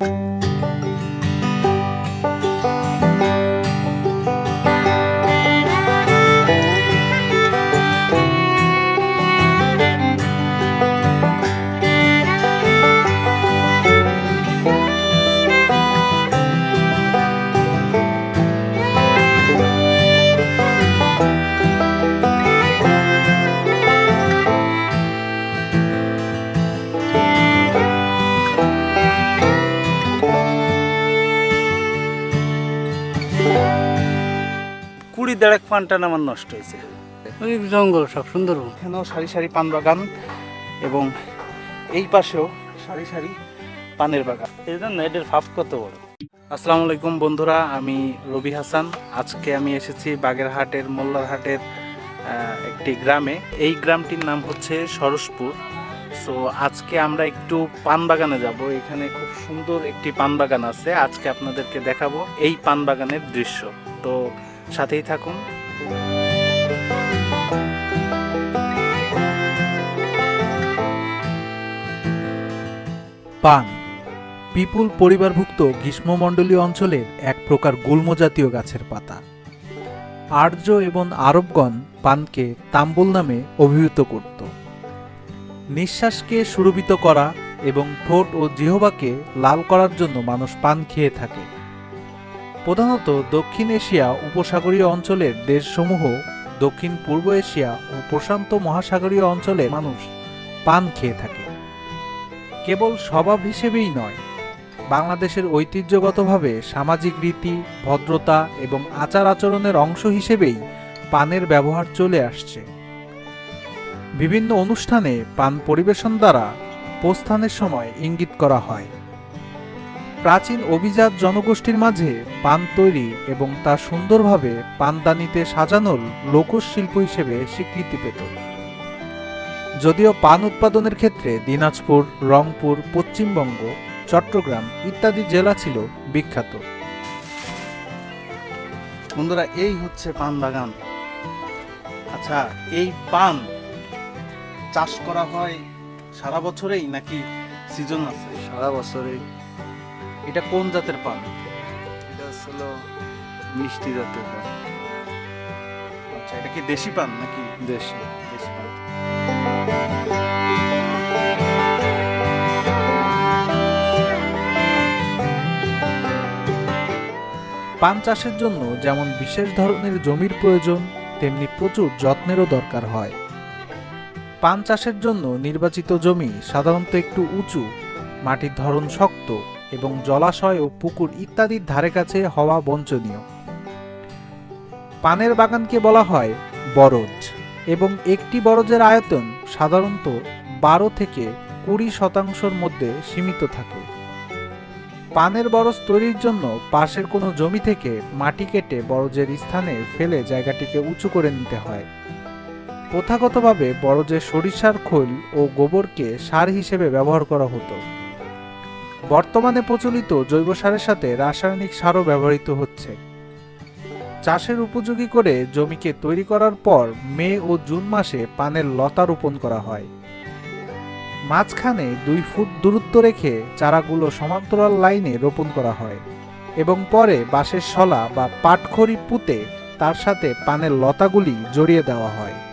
you কুড়ি দেড়েক পানটান আমার নষ্ট হয়েছে। ওই জঙ্গল সব সুন্দর এখানেও সারি সারি পান বাগান এবং এই পাশেও সারি সারি পানের বাগান। এই জন্য এটার ফাপ কত বড়? আসসালামু আলাইকুম বন্ধুরা আমি রবি হাসান। আজকে আমি এসেছি বাগেরহাটের মোল্লারহাটের একটি গ্রামে। এই গ্রামটির নাম হচ্ছে সরসপুর। সো আজকে আমরা একটু পান বাগানে যাব। এখানে খুব সুন্দর একটি পান বাগান আছে। আজকে আপনাদেরকে দেখাবো এই পান বাগানের দৃশ্য। তো সাথেই থাকুন। পান, পিপুল পরিবারভুক্ত গ্রীষ্মমণ্ডলীয় অঞ্চলের এক প্রকার গুল্ম জাতীয় গাছের পাতা। আর্য এবং আরবগণ পানকে তাম্বুল নামে অভিহিত করত। নিঃশ্বাসকে সুরভিত করা এবং ঠোঁট ও জিহবাকে লাল করার জন্য মানুষ পান খেয়ে থাকে। প্রধানত দক্ষিণ এশিয়া উপসাগরীয় অঞ্চলের দেশসমূহ, দক্ষিণ পূর্ব এশিয়া ও প্রশান্ত মহাসাগরীয় অঞ্চলে মানুষ পান খেয়ে থাকে। কেবল স্বভাব হিসেবেই নয়, বাংলাদেশের ঐতিহ্যগতভাবে সামাজিক রীতি, ভদ্রতা এবং আচার আচরণের অংশ হিসেবেই পানের ব্যবহার চলে আসছে। বিভিন্ন অনুষ্ঠানে পান পরিবেশন দ্বারা প্রস্থানের সময় ইঙ্গিত করা হয়। প্রাচীন অভিজাত জনগোষ্ঠীর মাঝে পান তৈরি এবং তা সুন্দরভাবে পানদানিতে সাজানোর লোকশিল্প হিসেবে স্বীকৃতি পেত। যদিও পান উৎপাদনের ক্ষেত্রে দিনাজপুর রংপুর পশ্চিমবঙ্গ চট্টগ্রাম ইত্যাদি জেলা ছিল বিখ্যাত। বন্ধুরা এই হচ্ছে পান বাগান। আচ্ছা এই পান চাষ করা হয় সারা বছরেই নাকি সিজন আছে? সারা বছরে এটা কোন জাতের পান এটা হচ্ছিল মিষ্টি জাতীয় পান, আচ্ছা এটা কি দেশি পান নাকি? দেশি। দেশি পান পান চাষের জন্য যেমন বিশেষ ধরনের জমির প্রয়োজন তেমনি প্রচুর যত্নেরও দরকার হয়। পান চাষের জন্য নির্বাচিত জমি সাধারণত একটু উঁচু মাটির ধরন শক্ত এবং জলাশয় ও পুকুর ইত্যাদির ধারে কাছে হওয়া বঞ্চনীয়। পানের বাগানকে বলা হয় বরজ এবং একটি বরজের আয়তন সাধারণত বারো থেকে কুড়ি শতাংশের মধ্যে সীমিত থাকে। পানের বরজ তৈরির জন্য পাশের কোনো জমি থেকে মাটি কেটে বরজের স্থানে ফেলে জায়গাটিকে উঁচু করে নিতে হয়। প্রথাগতভাবে বরজের সরিষার খোল ও গোবরকে সার হিসেবে ব্যবহার করা হতো। বর্তমানে প্রচলিত জৈব সারের সাথে রাসায়নিক সারও ব্যবহৃত হচ্ছে। চাষের উপযোগী করে জমিকে তৈরি করার পর মে ও জুন মাসে পানের লতা রোপণ করা হয়। মাঝখানে দুই ফুট দূরত্ব রেখে চারাগুলো সমান্তরাল লাইনে রোপণ করা হয় এবং পরে বাঁশের শলা বা পাটখড়ি পুঁতে তার সাথে পানের লতাগুলি জড়িয়ে দেওয়া হয়।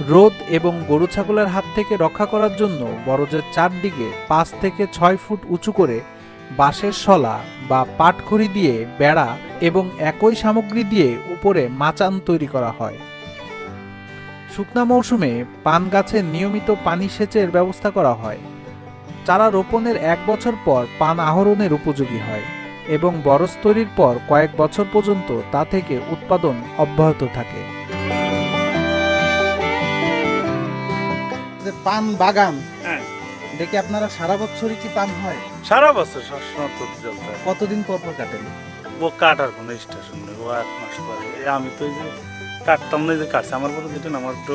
রোদ এবং গরু ছাগলের হাত থেকে রক্ষা করার জন্য বরজের চারদিকে পাঁচ থেকে ছয় ফুট উঁচু করে বাঁশের শলা বা পাটখড়ি দিয়ে বেড়া এবং একই সামগ্রী দিয়ে উপরে মাচান তৈরি করা হয়। শুকনা মৌসুমে পান গাছের নিয়মিত পানি সেচের ব্যবস্থা করা হয়। চারা রোপণের এক বছর পর পান আহরণের উপযোগী হয় এবং বরজ তৈরির পর কয়েক বছর পর্যন্ত তা থেকে উৎপাদন অব্যাহত থাকে। যে পান বাগান হ্যাঁ। দেখে আপনারা সারা বছরই কি পান হয়? সারা বছর সবসময় হয় কতদিন পর পর কাটেন? ও কাটার কোনো স্টেশন নেই ও এক মাস পরে। এই আমি তো এই যে কাটতাম না এই যে কাটছে। আমার বলে যেটা আমার তো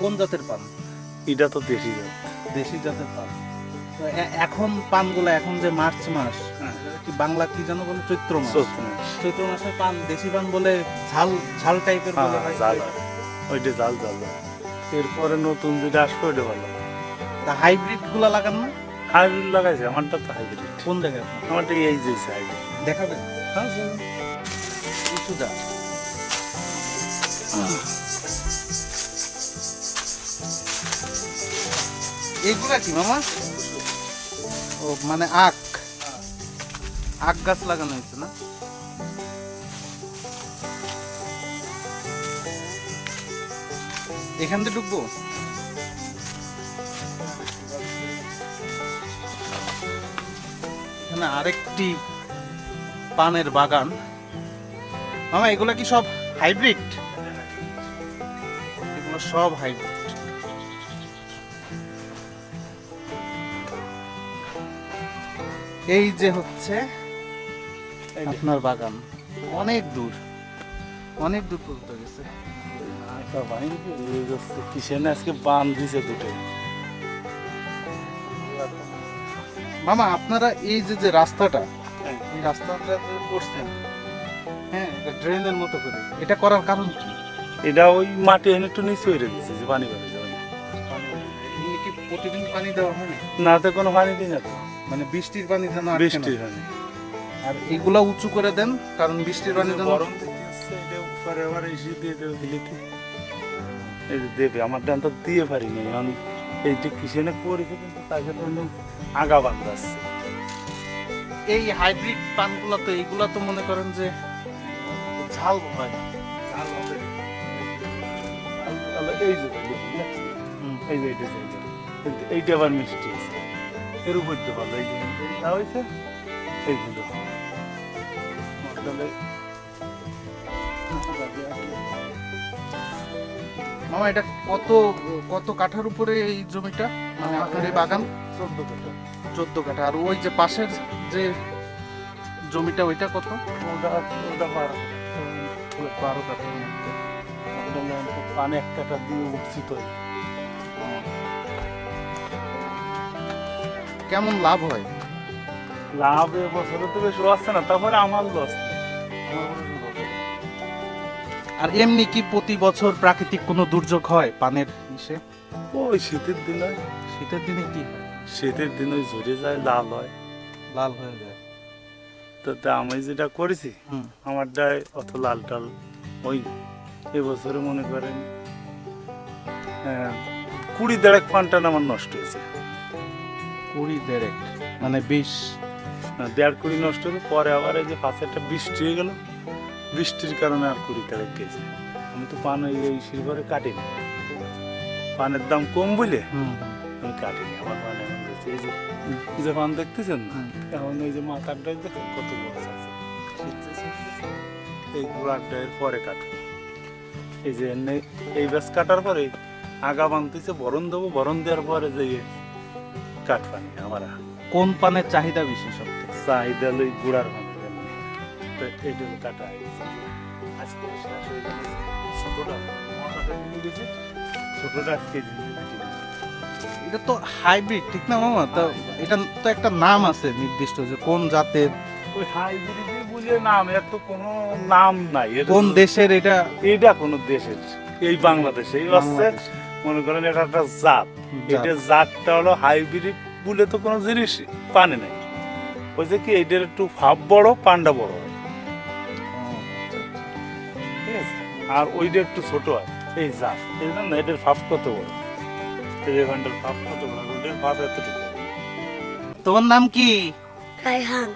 কোন জাতের পান? এটা তো দেশি যাবে দেশি জাতের পান। তো এ- এখন পানগুলো এখন যে মার্চ মাস হ্যাঁ। এটা কি বাংলা কি যেন বলে চৈত্র মাস? চোদ্দ মাস। চৈত্র মাসে পান দেশি পান বলে ঝাল ঝাল টাইপের হ্যাঁ বলে হয় জাল ওইটা জাল জাল এরপরে নতুন যেটা আসবে ওইটা ভালো হাইব্রিডগুলা লাগান না? হাইব্রিড লাগাইছে আমারটা তো হাইব্রিড কোন জায়গায়? আপনার? আমারটা এই যে দেখাবেন হ্যাঁ চলুন। উঁচু যা এইগুলা কি মামা? ও মানে আখ। আখ গাছ লাগানো হয়েছে না? এখান থেকে ঢুকবো? এখানে আরেকটি পানের বাগান। মামা এগুলো কি সব হাইব্রিড? এগুলো সব হাইব্রিড। এই যে হচ্ছে আপনার বাগান। অনেক দূর। অনেক দূর পর্যন্ত গেছে। বাইন রয়ে যাচ্ছে কিসেনে আজকে বান দিছে দুটো মামা আপনারা এই যে যে রাস্তাটা হ্যাঁ। এই রাস্তাটা করছেন হ্যাঁ এটা ড্রেনের মতো করে এটা করার কারণ কি? এটা ওই মাটি এনে একটু নিচে হয়ে দিচ্ছে যে পানি বেড়ে যাবে কি প্রতিদিন পানি দেওয়া হয় না না তো কোনো পানি দিই না তো। মানে বৃষ্টির পানি যেন না। আর এগুলা উঁচু করে দেন কারণ বৃষ্টির পানি যেন গরম দিতে আসছে, এটা উপরে আবার এসে দিয়ে দেবে হিলিতে এই যে দেবে আমার ডান তো দিয়ে পারি না আমি এই যে কিসেনে করেছে কিন্তু তাকে তো আগা আসছে এই হাইব্রিড পানগুলো তো এইগুলা তো মনে করেন যে ঝাল হয়। এই যে এই যে এইটা এইটা। এই- আবার মিষ্টি আছে। এর উপর দিয়ে ভালো এই যে। হয়েছে এইগুলো তাহলে মামা এটা কত কত কাঠার উপরে এই জমিটা? মানে আপনার এই বাগান? চোদ্দ কাটা চোদ্দ কাঠা। আর ওই যে পাশের যে জমিটা ওইটা কত? ওটা ওটা বারো পানে এক কাটা দিয়ে উঠছি তো। কেমন লাভ হয়? লাভ এবছরে তো বেশ লস না তারপরে আমার লস। আর এমনি কি প্রতি বছর প্রাকৃতিক কোনো দুর্যোগ হয় পানের ইসে ওই শীতের দিন। হয় শীতের দিনে কি? হয় শীতের দিন ওই ঝরে যায় লাল হয়। লাল হয়ে যায়। তো তা আমি যেটা করেছি আমার ডায় অত লাল টাল ওই এবছরে মনে করেন কুড়ি দেড়েক পানটান আমার নষ্ট হয়েছে। কুড়ি দেড়েক মানে বিশ। দেড় কুড়ি নষ্ট হয়েছে পরে আবার এই যে পাশে একটা বৃষ্টি হয়ে গেল। বৃষ্টির কারণে আর কুড়ি দেড়েক গেছে আমি তো পান ওই এই শিলঘরে কাটিনি। পানের দাম কম বলে আমি কাটিনি আমার পান এখন রয়েছে। এই যে যে পান দেখতেছেন? না। এখন এই যে মাথার ডাল দেখেন কত বড় আছে। এই গোড়ার ডায়ের পরে কাটবো। এই যে এই ব্যাস কাটার পরে আগা বানতেছে বরণ দেবো। বরণ দেওয়ার পরে যে ইয়ে কাটবানি আমার কোন পানের চাহিদা বেশি সব চাহিদা লই গুড়ার ভাঙে তো এইটা কাটা আজকে ছোটটা ছোটটা আজকে এটা তো হাইব্রিড ঠিক না মামা? তো এটা তো একটা নাম আছে নির্দিষ্ট যে কোন জাতের ওই হাইব্রিড বলে নাম এর তো কোনো নাম নাই। কোন দেশের এটা এটা কোন দেশের এই বাংলাদেশে। এই হচ্ছে মনে করেন এটা একটা জাত। জাত। এটা জাতটা হলো হাইব্রিড বলে তো কোনো জিনিস পানে নাই। ওই যে কি এটার একটু ভাব বড় পান্ডা বড় আর ওইটা একটু ছোট হয় এই জাত এই জন্য এটার ভাব কত বড়? এই এখানটার ভাব কত বড়? ওইটার ভাব এতটুকু। তোমার নাম কি? রায়হান।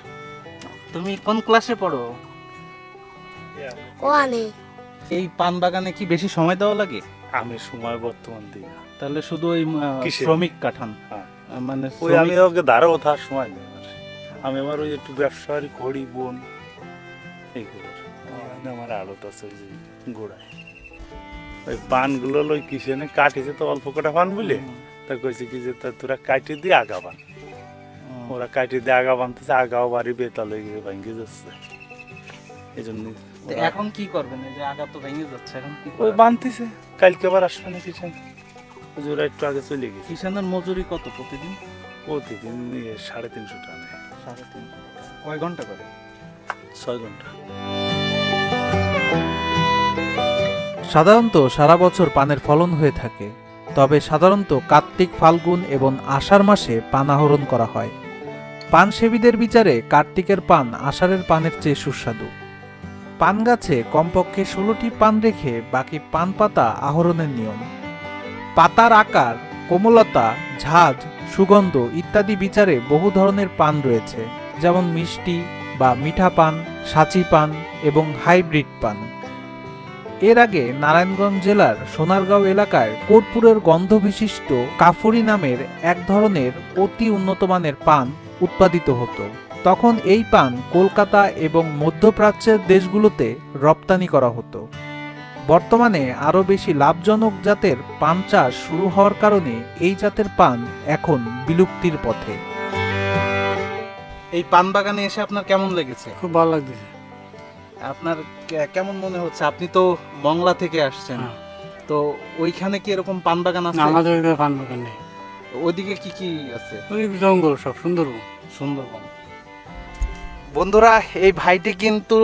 তুমি কোন ক্লাসে পড়ো? ওয়ানে। এই পান বাগানে কি বেশি সময় দেওয়া লাগে? আমি সময় বর্তমান দিই না। তাহলে শুধু ওই শ্রমিক কাঠান। হ্যাঁ। মানে ওই আমি ওকে ওঠার সময় নেই আমার। আমি আমার ওই একটু ব্যবসার করি বোন এইগুলো আমার আড়ত আছে ওই যে গোড়ায়। ওই পানগুলো ওই কিসেনে কাটিছে তো অল্প কটা পান বুঝলে? তা কইছে কি যে তা তোরা কাটি দিয়ে আগা বান। ওরা কাটি দিয়ে আগা বানতেছে আগাও বাড়ি বেতাল হয়ে গিয়ে ভাঙ্গে যাচ্ছে। এই জন্য এখন কি করবেন এই যে আগা তো ভেঙে যাচ্ছে এখন কি ওই বানতেছে। কালকে আবার আসবে না কিষান। ওরা একটু আগে চলে গেছে। কিষানের মজুরি কত প্রতিদিন? প্রতিদিন সাড়ে তিনশো টাকা সাড়ে তিন কয় ঘণ্টা করে? ছয় ঘণ্টা। সাধারণত সারা বছর পানের ফলন হয়ে থাকে, তবে সাধারণত কার্তিক ফাল্গুন এবং আষাঢ় মাসে পান আহরণ করা হয়। পান সেবীদের বিচারে কার্তিকের পান আষাঢ়ের পানের চেয়ে সুস্বাদু। পান গাছে কমপক্ষে ষোলোটি পান রেখে বাকি পান পাতা আহরণের নিয়ম। পাতার আকার, কোমলতা, ঝাঁজ, সুগন্ধ ইত্যাদি বিচারে বহু ধরনের পান রয়েছে, যেমন মিষ্টি বা মিঠা পান, সাচি পান এবং হাইব্রিড পান। এর আগে নারায়ণগঞ্জ জেলার সোনারগাঁও এলাকায় কর্পূরের গন্ধ বিশিষ্ট কাফুরি নামের এক ধরনের অতি উন্নতমানের পান উৎপাদিত হতো। তখন এই পান কলকাতা এবং মধ্যপ্রাচ্যের দেশগুলোতে রপ্তানি করা হতো। বর্তমানে আরও বেশি লাভজনক জাতের পান চাষ শুরু হওয়ার কারণে এই জাতের পান এখন বিলুপ্তির পথে। এই পান বাগানে এসে আপনার কেমন লেগেছে? খুব ভালো লাগতেছে। আপনার কেমন মনে হচ্ছে? আপনি তো মংলা থেকে আসছেন। হ্যাঁ। তো ওইখানে কি এরকম পান বাগান আছে আমাদের ওইখানে পান বাগান নেই। ওইদিকে কি কি আছে? ওই জঙ্গল সব সুন্দরবন। সুন্দরবন। বন্ধুরা এই ভাইটি কিন্তু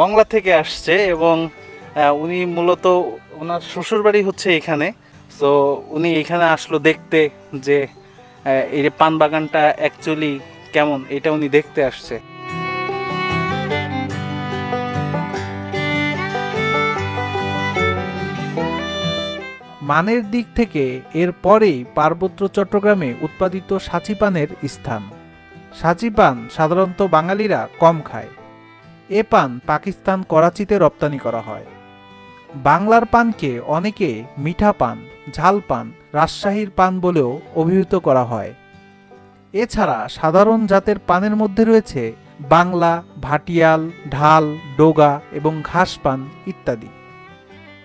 মংলা থেকে আসছে এবং উনি মূলত ওনার শ্বশুর বাড়ি হচ্ছে এখানে। তো উনি এখানে আসলো দেখতে যে এই পান বাগানটা অ্যাকচুয়ালি কেমন এটা উনি দেখতে আসছে। মানের দিক থেকে এর পরেই পার্বত্য চট্টগ্রামে উৎপাদিত সাচি পানের স্থান। সাচি পান সাধারণত বাঙালিরা কম খায়। এ পান পাকিস্তান করাচিতে রপ্তানি করা হয়। বাংলার পানকে অনেকে মিঠা পান, ঝাল পান, রাজশাহীর পান বলেও অভিহিত করা হয়। এছাড়া সাধারণ জাতের পানের মধ্যে রয়েছে বাংলা, ভাটিয়াল, ঢাল, ডোগা এবং ঘাস পান ইত্যাদি।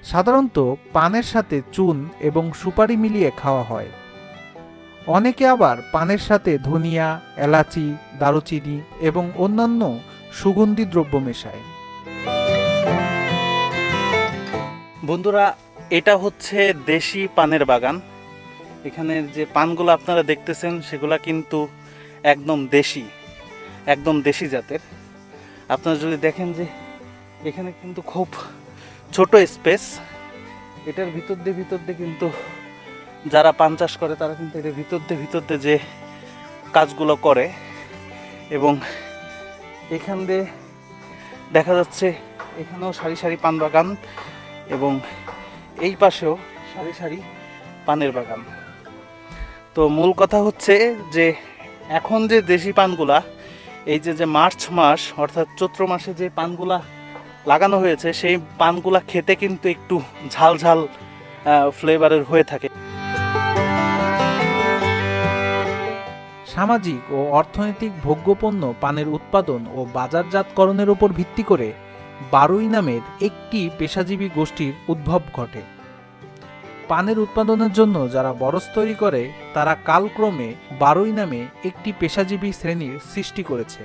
সাধারণত পানের সাথে চুন এবং সুপারি মিলিয়ে খাওয়া হয়। অনেকে আবার পানের সাথে ধনিয়া, এলাচি, দারুচিনি এবং অন্যান্য সুগন্ধি দ্রব্য মেশায়। বন্ধুরা, এটা হচ্ছে দেশি পানের বাগান। এখানে যে পানগুলো আপনারা দেখতেছেন, সেগুলা কিন্তু একদম দেশি একদম দেশি জাতের। আপনারা যদি দেখেন যে এখানে কিন্তু খুব ছোট স্পেস। এটার ভিতর দিয়ে ভিতর দিয়ে কিন্তু যারা পান চাষ করে, তারা কিন্তু এটার ভিতর দিয়ে ভিতর দিয়ে যে কাজগুলো করে এবং এখান দিয়ে দেখা যাচ্ছে এখানেও সারি সারি পান বাগান এবং এই পাশেও সারি সারি পানের বাগান। তো মূল কথা হচ্ছে যে এখন যে দেশি পানগুলা, এই যে যে মার্চ মাস অর্থাৎ চৈত্র মাসে যে পানগুলা লাগানো হয়েছে, সেই পানগুলা খেতে কিন্তু একটু ঝাল ঝাল ফ্লেভারের হয়ে থাকে। সামাজিক ও অর্থনৈতিক ভোগ্যপণ্য পানের উৎপাদন ও বাজারজাতকরণের উপর ভিত্তি করে বারুই নামের একটি পেশাজীবী গোষ্ঠীর উদ্ভব ঘটে। পানের উৎপাদনের জন্য যারা বরস তৈরি করে, তারা কালক্রমে বারুই নামে একটি পেশাজীবী শ্রেণির সৃষ্টি করেছে।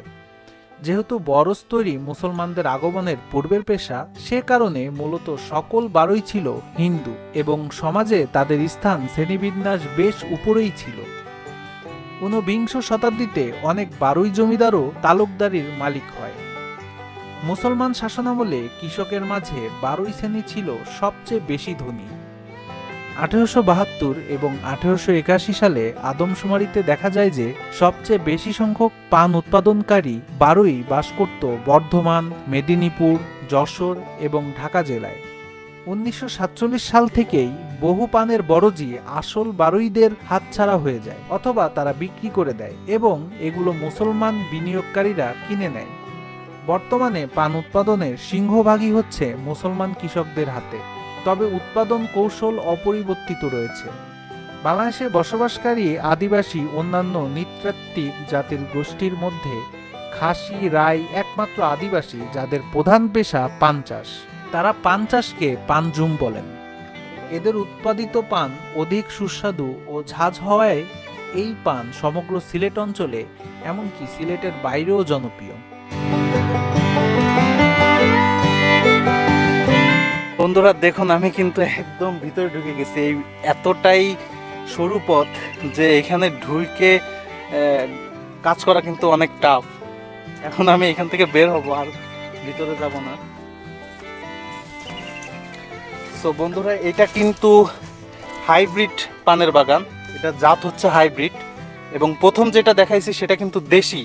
যেহেতু বরস তৈরি মুসলমানদের আগমনের পূর্বের পেশা, সে কারণে মূলত সকল বারুই ছিল হিন্দু এবং সমাজে তাদের স্থান শ্রেণীবিন্যাস বেশ উপরেই ছিল। ঊনবিংশ শতাব্দীতে অনেক বারুই জমিদারও তালুকদারির মালিক হয়। মুসলমান শাসনামলে কৃষকের মাঝে বারুই শ্রেণি ছিল সবচেয়ে বেশি ধনী। আঠেরোশো বাহাত্তর এবং আঠেরোশো একাশি সালে আদমশুমারিতে দেখা যায় যে সবচেয়ে বেশি সংখ্যক পান উৎপাদনকারী বারুই বাস করত বর্ধমান, মেদিনীপুর, যশোর এবং ঢাকা জেলায়। উনিশশো সাতচল্লিশ সাল থেকেই বহু পানের বড়জি আসল বারুইদের হাতছাড়া হয়ে যায় অথবা তারা বিক্রি করে দেয় এবং এগুলো মুসলমান বিনিয়োগকারীরা কিনে নেয়। বর্তমানে পান উৎপাদনের সিংহভাগই হচ্ছে মুসলমান কৃষকদের হাতে। তবে উৎপাদন কৌশল অপরিবর্তিত রয়েছে। বাংলাদেশে বসবাসকারী আদিবাসী অন্যান্য নৃতাত্ত্বিক জাতির গোষ্ঠীর মধ্যে খাসি, রাই একমাত্র আদিবাসী যাদের প্রধান পেশা পান চাষ। তারা পান চাষকে পানজুম বলেন। এদের উৎপাদিত পান অধিক সুস্বাদু ও ঝাঁঝ হওয়ায় এই পান সমগ্র সিলেট অঞ্চলে, এমনকি সিলেটের বাইরেও জনপ্রিয়। বন্ধুরা দেখুন আমি কিন্তু একদম ভিতরে ঢুকে গেছি। এই এতটাই সরু পথ যে এখানে আহ, কাজ করা কিন্তু অনেক টাফ এখন আমি এখান থেকে বের হব আর ভিতরে যাব না। সো বন্ধুরা এটা কিন্তু হাইব্রিড পানের বাগান। এটা জাত হচ্ছে হাইব্রিড এবং প্রথম যেটা দেখাইছি সেটা কিন্তু দেশি।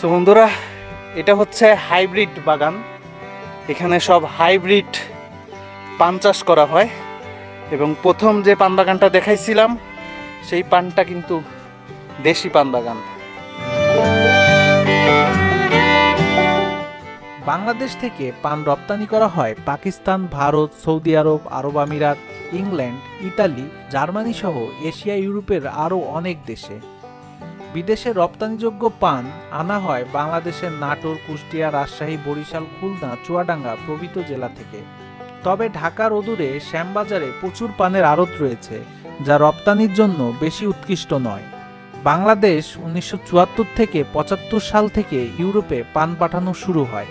তো বন্ধুরা, এটা হচ্ছে হাইব্রিড বাগান। এখানে সব হাইব্রিড পান চাষ করা হয় এবং প্রথম যে পান বাগানটা দেখাইছিলাম, সেই পানটা কিন্তু দেশি পান বাগান। বাংলাদেশ থেকে পান রপ্তানি করা হয় Pakistan, Bharat, Saudi Arab Arab আমিরাত, ইংল্যান্ড, ইতালি, জার্মানি সহ এশিয়া, ইউরোপের আরও অনেক দেশে। বিদেশে রপ্তানিযোগ্য পান আনা হয় বাংলাদেশের নাটোর, কুষ্টিয়া, রাজশাহী, বরিশাল, খুলনা, চুয়াডাঙ্গা প্রভৃত জেলা থেকে। তবে ঢাকার অদূরে শ্যামবাজারে প্রচুর পানের আড়ত রয়েছে, যা রপ্তানির জন্য বেশি উৎকৃষ্ট নয়। বাংলাদেশ উনিশশো চুয়াত্তর থেকে পঁচাত্তর সাল থেকে ইউরোপে পান পাঠানো শুরু হয়।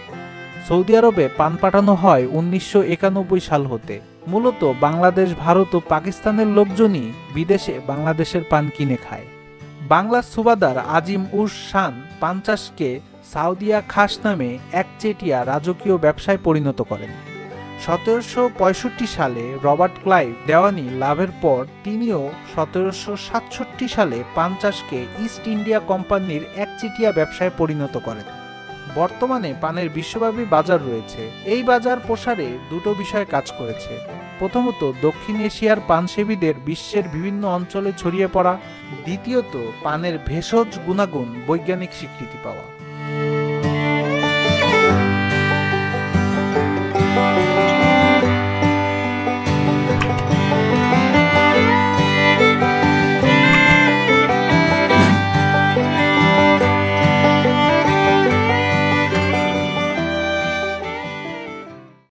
সৌদি আরবে পান পাঠানো হয় উনিশশো একানব্বই সাল হতে। মূলত বাংলাদেশ, ভারত ও পাকিস্তানের লোকজনই বিদেশে বাংলাদেশের পান কিনে খায়। বাংলার সুবাদার আজিম উস শান পাঞ্চাশকে সাউদিয়া খাস নামে একচেটিয়া রাজকীয় ব্যবসায় পরিণত করেন। সতেরোশো পঁয়ষট্টি সালে রবার্ট ক্লাইভ দেওয়ানি লাভের পর তিনিও সতেরোশো সাতষট্টি সালে পাঞ্চাশকে ইস্ট ইন্ডিয়া কোম্পানির একচেটিয়া ব্যবসায় পরিণত করেন। বর্তমানে পানের বিশ্বব্যাপী বাজার রয়েছে। এই বাজার প্রসারে দুটো বিষয় কাজ করেছে। প্রথমত, দক্ষিণ এশিয়ার পানসেবীদের বিশ্বের বিভিন্ন অঞ্চলে ছড়িয়ে পড়া। দ্বিতীয়ত, পানের ভেষজ গুণাগুণ বৈজ্ঞানিক স্বীকৃতি পাওয়া।